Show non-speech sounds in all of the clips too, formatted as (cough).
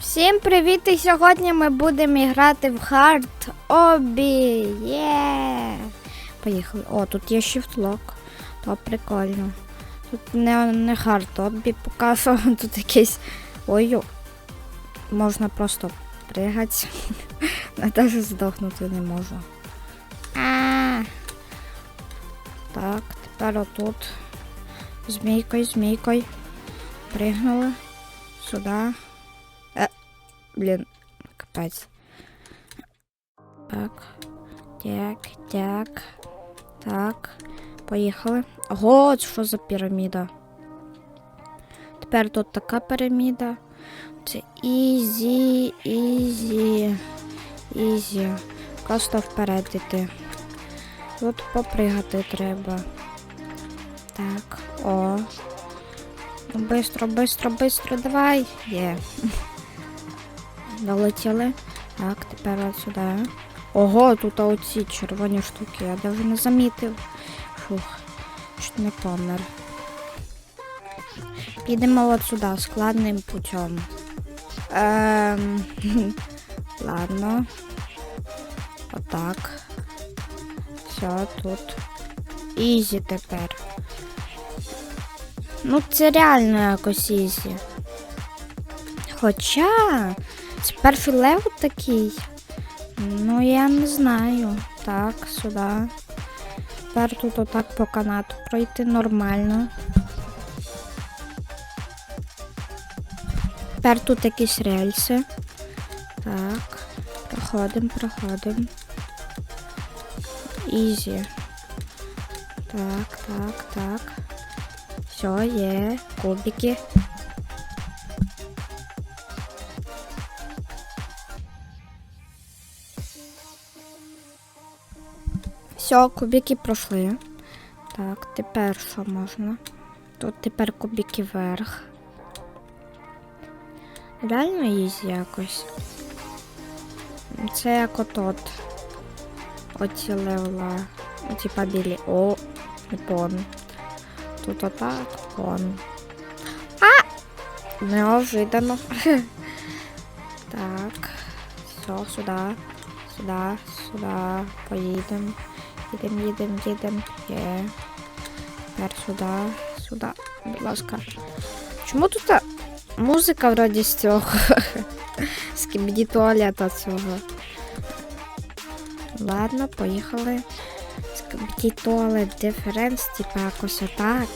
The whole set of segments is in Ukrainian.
Всім привіт! І сьогодні ми будемо грати в Hard Obby. Є! Поїхали. О, тут є shift lock. То прикольно. Тут не, не Hard Obby що, тут якийсь. Ой, можна просто пригати. Навіть (laughs) здохнути не можу. Так, тепер отут. Змійкою, змійкою. Пригнули. Сюди. Блін, капець. Так. Так, так. Так. Поїхали. Ого, що за піраміда? Тепер тут така піраміда. Це ізі, ізі, ізі. Просто вперед іти. Тут попригати треба. Так, о. Бистро, бистро, бистро, давай. Є. Долетіли. Так, тепер от сюди. Ого, тут оці червоні штуки. Я навіть не замітив. Фух, чуть не помер. Підемо от сюди, складним путем. Ем... (laughs) Ладно. Отак. Все, тут. Ізі тепер. Ну, це реально якось ізі. Хоча це перший такий. Ну, я не знаю. Так, сюди. Тепер тут отак по канату пройти нормально. Тепер тут якісь рельси. Так. Проходимо, проходимо. Ізі. Так, так, так. Все, є. Кубики. Все, кубики пройшли. Так, тепер що можна? Тут тепер кубики вверх. Реально ізі якось. Це як отот. Оці левела. Типа білі. О, пон. Тут отак, пон. А! Неожиданно. (laughs) так. Все, сюди. Сюди, сюди. Поїдемо. Їдем, їдем, їдем. Є. Тепер сюди, сюди. Будь ласка. Чому тут та музика вроді з цього? (laughs) з кібіді туалета цього. Ладно, поїхали. Скибіді туалет диференс, типа якось отак.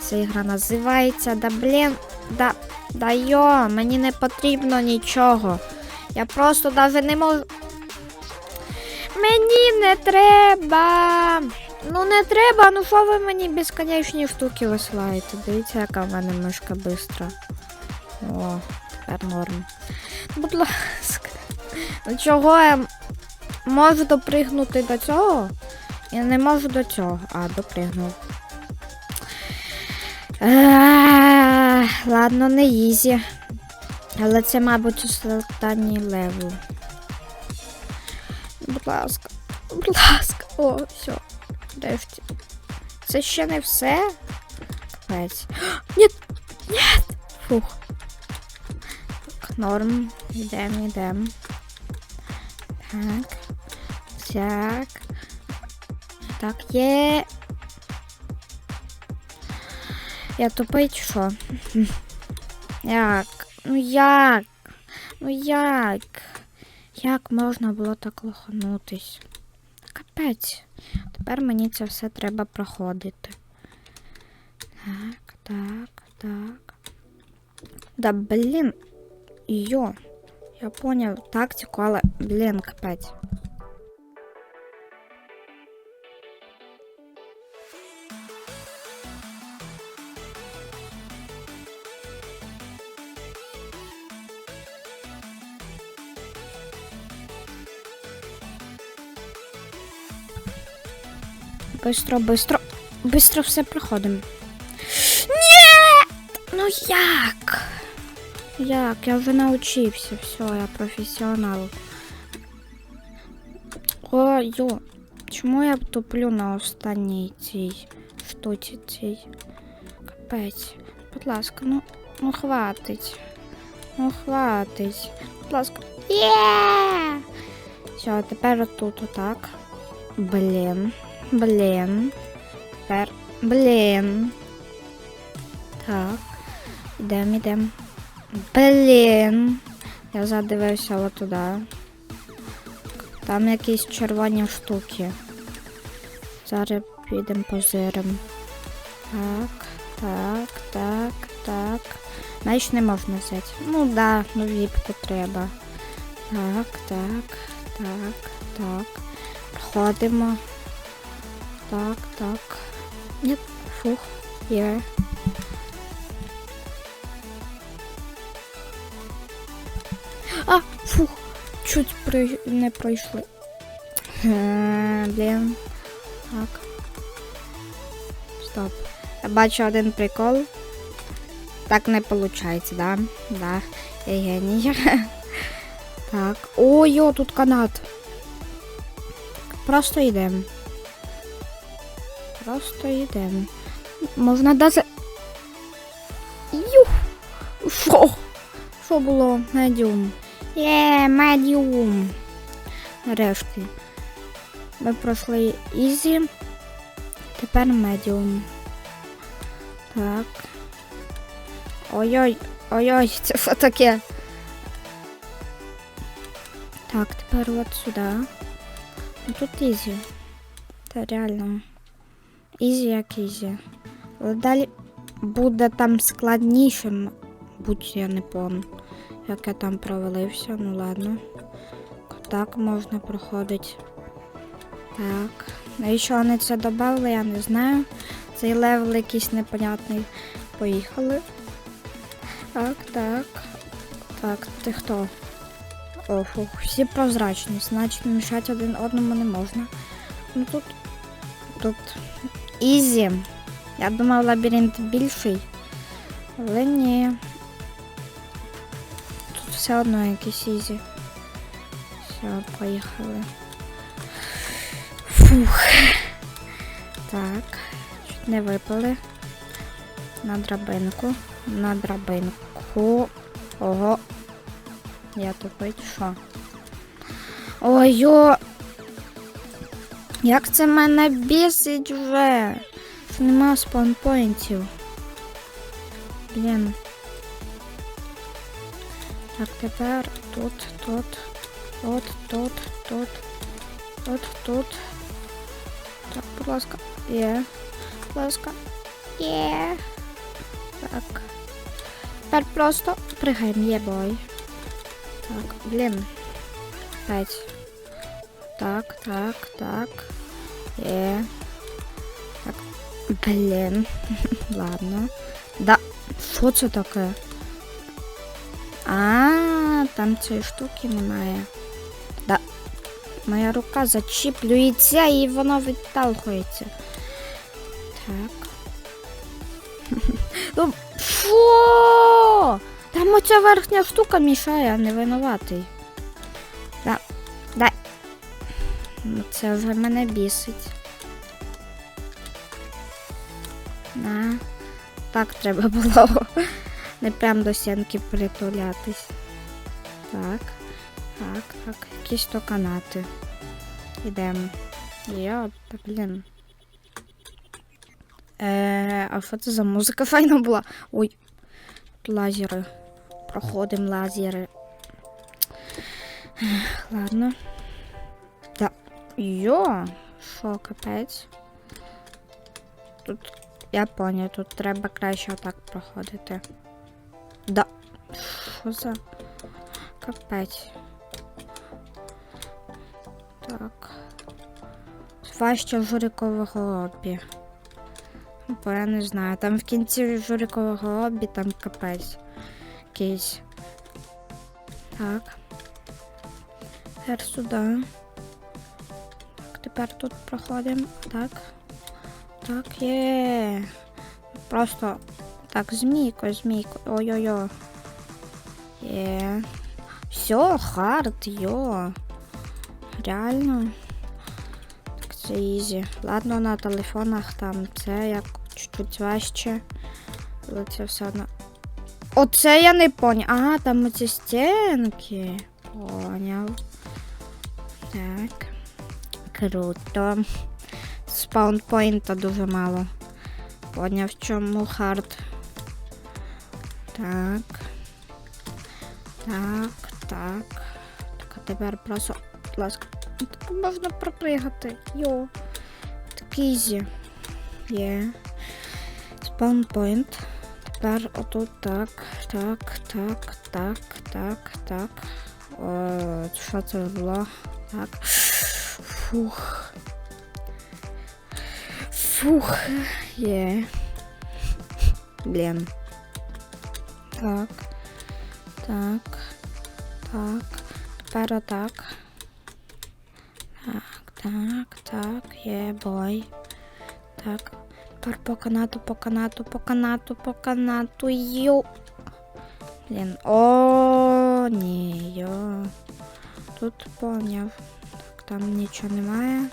Ця ігра називається. Да блін, да, да йо, мені не потрібно нічого. Я просто навіть не можу. Мені не треба. Ну не треба, ну що ви мені безконечні штуки висилаєте? Дивіться, яка в мене мишка бистра. О, тепер норм. Будь ласка. Ну чого я можу допригнути до цього? Я не можу до цього. А, допригнув. Ладно, не ізі. Але це, мабуть, останній левел. Будь ласка, будь ласка. О, все. Нарешті. Це ще не все. Капець. (gasps) Ні, ні. Фух. Так, норм. Йдем, йдем. Так. Так. Так, є. Я тупий чи що? Як? Ну як? Ну як? Як можна було так лоханутись? Капець. Тепер мені це все треба проходити. Так, так, так. Да блін. Йо. Я поняв тактику, але, блін, капець. Бистро, бистро, бистро все проходимо. Ні! Ну як? Як? Я вже навчився, все, я професіонал. Ой, йо. Чому я туплю на останній цій штуці цій? Капець. Будь ласка, ну, ну хватить. Ну, хватить. Будь ласка. Є! Все, тепер отут отак. Блін. Блін. Тепер. Блін. Так. Ідем, ідем. Блін. Я задивився отуди. Там якісь червоні штуки. Зараз підемо позиримо. Так, так, так, так. Знаєш, не можна взяти. Ну да, ну віпку треба. Так, так, так, так. Проходимо. Так, так. Ні, фух, є. А, фух, чуть при... не пройшли. Блін. Так. Стоп. Я бачу один прикол. Так не виходить, да? Да. Я геній. (laughs) Так. Ой, о, тут канат. Просто йдемо. Просто йдемо. Можна даже. Юх! Що? Що було? Медіум. Є, медіум. Нарешті. Ми пройшли ізі. Тепер медіум. Так. Ой-ой, ой-ой, це що таке? Так, тепер от сюди. Тут ізі. Та реально. Ізі як ізі. Але далі буде там складнішим. Будь я не помню, як я там провалився. Ну ладно. Так можна проходити. Так. Навіщо вони це додали, я не знаю. Цей левел якийсь непонятний. Поїхали. Так, так. Так, ти хто? О, фух, всі прозрачні, значить мішати один одному не можна. Ну тут. Тут. Ізі. Я думав лабіринт більший. Але ні. Тут все одно якийсь ізі. Все, поїхали. Фух. Так. Чуть не випали. На драбинку. На драбинку. Ого. Я тупий, чи що? Ой-йо! Як це мене бісить вже? Що нема спаунпоінтів. Блін. Так, тепер тут, тут, тут, тут, тут, тут, тут. Так, будь ласка. Є. Будь ласка. Є. Так. Тепер просто пригаємо, є бой. Так, блін. П'ять. Так, так, так. Є. Так. Блін. (laughs) Ладно. Да. Що це таке? А, там цієї штуки немає. Да. Моя рука зачіплюється і воно відталкується. Так. (laughs) Ну, Що? Там оця верхня штука мішає, а не винуватий. Це вже мене бісить. На. Так треба було. (laughs) Не прям до стінки притулятись. Так. Так, так. Якісь то канати. Ідемо. Та блін. Е, а що це за музика файна була? Ой. Лазери. Проходимо лазери. Ладно. Йо, що, капець? Тут, я поняв, тут треба краще отак проходити. Да. Що за капець? Так. Важче журикового лобі. Бо я не знаю. Там в кінці журикового лобі там капець. Якийсь. Так. Тепер сюди. Тепер тут проходимо. Так. Так, є. Просто так, змійко, змійко. Ой-ой-ой. Є. Все, хард, йо. Реально. Так, це ізі. Ладно, на телефонах там це як чуть-чуть важче. Але це все одно. Оце я не поняв. Ага, там оці стінки. Поняв. Так. Круто. Спаунпойнта дуже мало. Поняв, в чому хард. Так. Так, так. Так, а тепер просто, будь ласка, так можна пропригати. Йо. Так ізі. Є. Спаунпойнт. Тепер отут так, так, так, так, так, так. О, що це було? Так. Фух. Фух. Є. Блін. Так. Так. Так. Тепер отак. Так, так, так, є бой. Так. Тепер по канату, по канату, по канату, по канату. Йо. Блін. О, ні, йо. Тут поняв. Там нічого немає.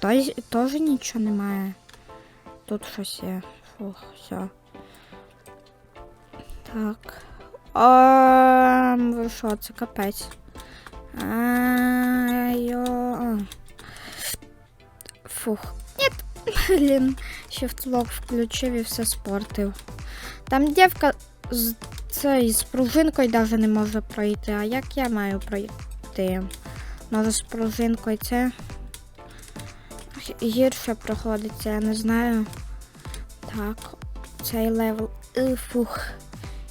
Тут теж нічого немає. Тут щось є. Фух, все. Так. О, ви що, це капець. Ай-йо. Фух. Нет. Блін. Shift-лок включив і все спортив. Там дівка з цей, з пружинкою навіть не може пройти. А як я маю пройти? Може з пружинкою це гірше проходиться, я не знаю. Так, цей левел. І, фух.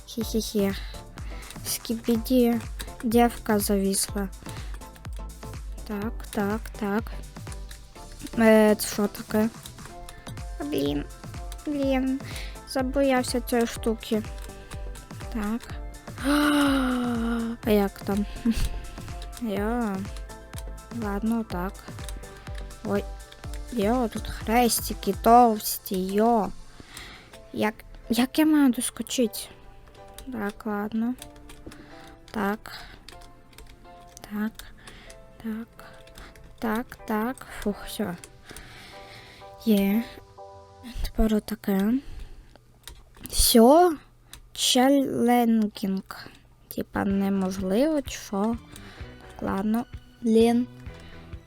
Хі-хі-хі. Скібіді. Дівка завісла. Так, так, так. Е, це що таке? Блін. Блін. Забоявся цієї штуки. Так. (gasps) А як там? (laughs) Йо. Ладно, так. Ой. Йо, тут хрестики товсті, йо. Як, як я маю доскочити? Так, ладно. Так. Так. Так. Так, так. Фух, все. Є. Тепер отаке. Все. Челенкінг. Типа неможливо, що. Ладно. Блін.